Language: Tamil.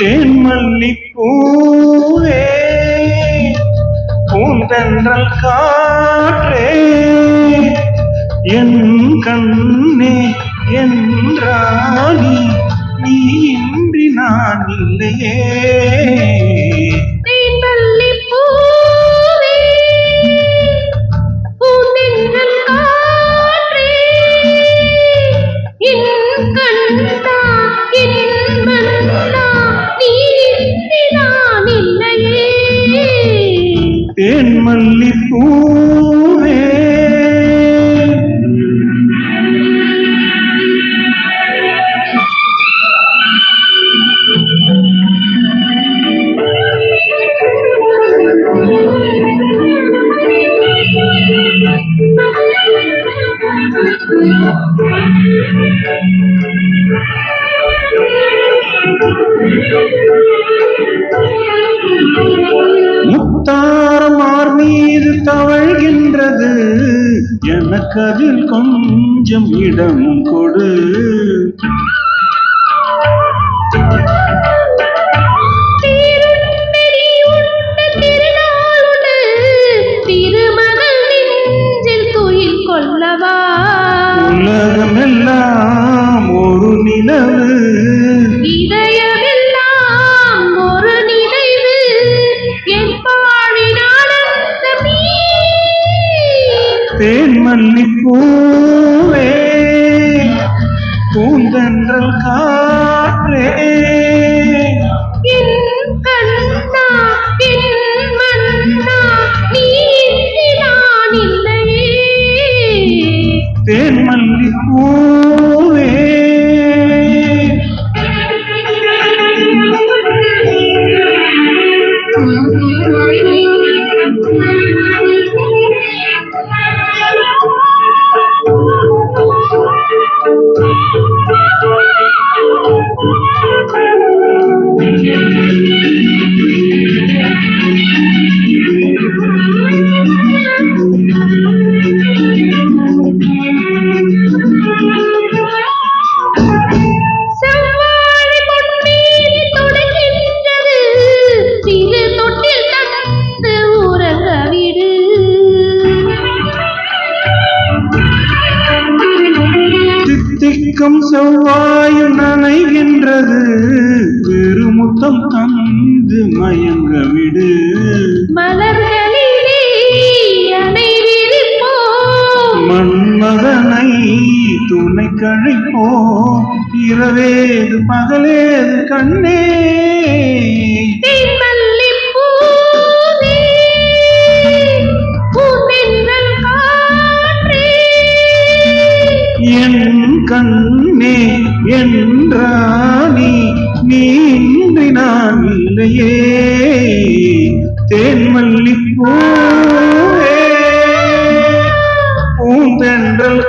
தேன்மல்லி பூவே பூந்தென்றல் காற்றே என் கண்ணே என் ராணி நீ இன்றி நான் இல்லையே. தவழ்கின்றது எனக்கு அதில் கொஞ்சம் இடம் கொடு. உலகமெல்லாம் ஒரு நிலவு. தேன்மல்லி பூவே பூந்தென்றல் காற்றே என் கண்ணா தித்திக்கும் செவ்வாயும் நனைகின்றது. பெருமுத்தம் தந்து மயங்க விடு. மன்மதனை துணை கழிப்போ இரவேது பகலேது கண்ணே. என்றானி நீ நான் இல்லையே தேன்மல்லி பூவே பூந்தென்றல்